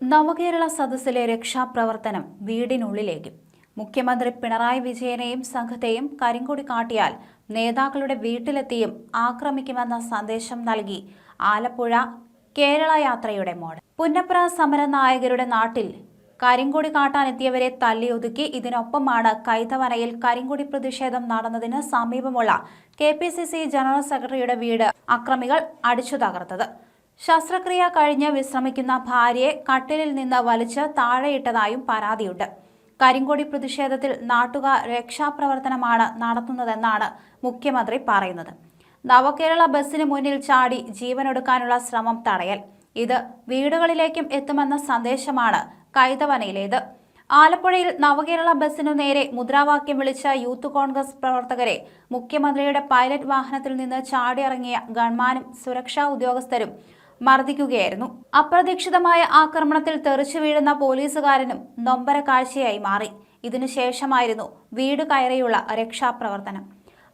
നവകേരള സദസ്സിലെ രക്ഷാപ്രവർത്തനം വീടിനുള്ളിലേക്ക്. മുഖ്യമന്ത്രി പിണറായി വിജയനെയും സംഘത്തെയും കരിങ്കൊടി കാട്ടിയാൽ നേതാക്കളുടെ വീട്ടിലെത്തിയും ആക്രമിക്കുമെന്ന സന്ദേശം നൽകി ആലപ്പുഴ കേരള യാത്രയുടെ മോഡൽ. പുന്നപ്ര സമര നായകരുടെ നാട്ടിൽ കരിങ്കൊടി കാട്ടാനെത്തിയവരെ തല്ലിയൊതുക്കി ഇതിനൊപ്പമാണ് കൈതവനയിൽ കരിങ്കൊടി പ്രതിഷേധം നടന്നതിന് സമീപമുള്ള കെ ജനറൽ സെക്രട്ടറിയുടെ വീട് അക്രമികൾ അടിച്ചു തകർത്തത് ശസ്ത്രക്രിയ കഴിഞ്ഞ് വിശ്രമിക്കുന്ന ഭാര്യയെ കട്ടിലിൽ നിന്ന് വലിച്ച് താഴെയിട്ടതായും പരാതിയുണ്ട്. കരിങ്കൊടി പ്രതിഷേധത്തിൽ നാട്ടുകാർ രക്ഷാപ്രവർത്തനമാണ് നടത്തുന്നതെന്നാണ് മുഖ്യമന്ത്രി പറയുന്നത്. നവകേരള ബസ്സിന് മുന്നിൽ ചാടി ജീവനൊടുക്കാനുള്ള ശ്രമം തടയൽ. ഇത് വീടുകളിലേക്കും എത്തുമെന്ന സന്ദേശമാണ് കൈതവനയിലേത്. ആലപ്പുഴയിൽ നവകേരള ബസ്സിനു നേരെ മുദ്രാവാക്യം വിളിച്ച യൂത്ത് കോൺഗ്രസ് പ്രവർത്തകരെ മുഖ്യമന്ത്രിയുടെ പൈലറ്റ് വാഹനത്തിൽ നിന്ന് ചാടിയിറങ്ങിയ ഗൺമാനും സുരക്ഷാ ഉദ്യോഗസ്ഥരും മർദ്ദിക്കുകയായിരുന്നു. അപ്രതീക്ഷിതമായ ആക്രമണത്തിൽ തെറിച്ചു വീഴുന്ന പോലീസുകാരനും നൊമ്പര കാഴ്ചയായി മാറി. ഇതിനുശേഷമായിരുന്നു വീട് കയറിയുള്ള രക്ഷാപ്രവർത്തനം.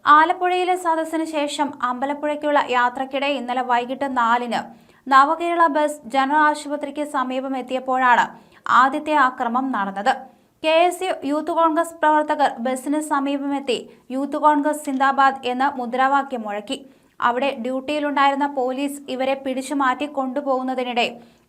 ആലപ്പുഴയിലെ സദസ്സിന് ശേഷം അമ്പലപ്പുഴയ്ക്കുള്ള യാത്രക്കിടെ ഇന്നലെ വൈകിട്ട് നാലിന് നവകേരള ബസ് ജനറൽ ആശുപത്രിക്ക് സമീപം എത്തിയപ്പോഴാണ് ആദ്യത്തെ ആക്രമം നടന്നത്. K S U youth congress പ്രവർത്തകർ ബസ്സിന് സമീപമെത്തി യൂത്ത് കോൺഗ്രസ് സിന്ദാബാദ് എന്ന മുദ്രാവാക്യം മുഴക്കി. അവിടെ ഡ്യൂട്ടിയിലുണ്ടായിരുന്ന പോലീസ് ഇവരെ പിടിച്ചു മാറ്റി കൊണ്ടുപോകുന്നതിനിടെ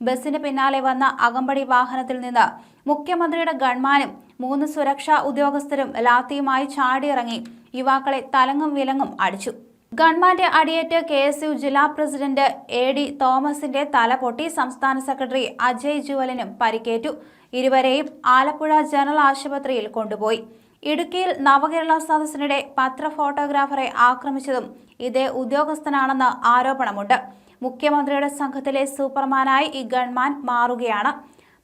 ബസ്സിന് പിന്നാലെ വന്ന അകമ്പടി വാഹനത്തിൽ നിന്ന് മുഖ്യമന്ത്രിയുടെ ഗൺമാനും മൂന്ന് സുരക്ഷാ ഉദ്യോഗസ്ഥരും ലാത്തിയുമായി ചാടിയിറങ്ങി യുവാക്കളെ തലങ്ങും വിലങ്ങും അടിച്ചു. ഗൺമാന്റെ അടിയേറ്റ് കെ എസ് യു ജില്ലാ പ്രസിഡന്റ് എ ഡി തോമസിന്റെ തല പൊട്ടി സംസ്ഥാന സെക്രട്ടറി അജയ് ജുവലിനും പരിക്കേറ്റു. ഇരുവരെയും ആലപ്പുഴ ജനറൽ ആശുപത്രിയിൽ കൊണ്ടുപോയി. ഇടുക്കിയിൽ നവകേരള സദസ്സിനിടെ പത്ര ഫോട്ടോഗ്രാഫറെ ആക്രമിച്ചതും ഇതേ ഉദ്യോഗസ്ഥനാണെന്ന് ആരോപണമുണ്ട്. മുഖ്യമന്ത്രിയുടെ സംഘത്തിലെ സൂപ്പർമാനായി ഈ ഗൺമാൻ മാറുകയാണ്.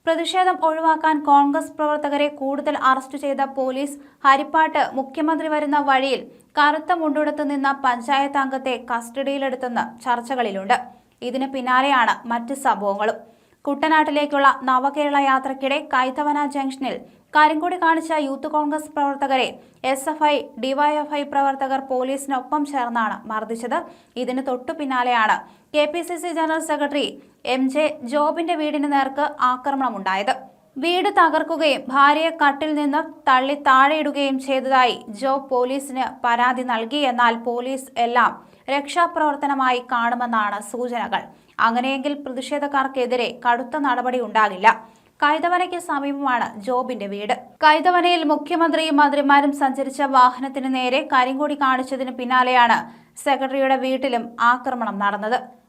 പ്രതിഷേധം ഒഴിവാക്കാൻ കോൺഗ്രസ് പ്രവർത്തകരെ കൂടുതൽ അറസ്റ്റ് ചെയ്ത പോലീസ് ഹരിപ്പാട്ട് മുഖ്യമന്ത്രി വരുന്ന വഴിയിൽ കറുത്ത മുണ്ടുടുത്ത് നിന്ന പഞ്ചായത്ത് അംഗത്തെ കസ്റ്റഡിയിലെടുത്തെന്ന് ചർച്ചകളിലുണ്ട്. ഇതിന് പിന്നാലെയാണ് മറ്റ് സംഭവങ്ങളും. കുട്ടനാട്ടിലേക്കുള്ള നവകേരള യാത്രയ്ക്കിടെ കൈതവന ജംഗ്ഷനിൽ കരിങ്കൊടി കാണിച്ച യൂത്ത് കോൺഗ്രസ് പ്രവർത്തകരെ എസ് എഫ് ഐ ഡിവൈഎഫ്ഐ പ്രവർത്തകർ പോലീസിനൊപ്പം ചേർന്നാണ് മർദ്ദിച്ചത്. ഇതിന് തൊട്ടു പിന്നാലെയാണ് K P C C general secretary M J ജോബിന്റെ വീടിന് നേർക്ക് ആക്രമണമുണ്ടായത്. വീട് തകർക്കുകയും ഭാര്യയെ കട്ടിൽ നിന്ന് തള്ളി താഴെയിടുകയും ചെയ്തതായി ജോബ് പോലീസിന് പരാതി നൽകി. എന്നാൽ പോലീസ് എല്ലാം രക്ഷാപ്രവർത്തനമായി കാണുമെന്നാണ് സൂചനകൾ. അങ്ങനെയെങ്കിൽ പ്രതിഷേധക്കാർക്കെതിരെ കടുത്ത നടപടി ഉണ്ടാകില്ല. കൈതവനയ്ക്ക് സമീപമാണ് ജോബിന്റെ വീട്. കൈതവനയിൽ മുഖ്യമന്ത്രിയും മന്ത്രിമാരും സഞ്ചരിച്ച വാഹനത്തിന് നേരെ കരിങ്കൊടി കാണിച്ചതിന് പിന്നാലെയാണ് സെക്രട്ടറിയുടെ വീട്ടിലും ആക്രമണം നടന്നത്.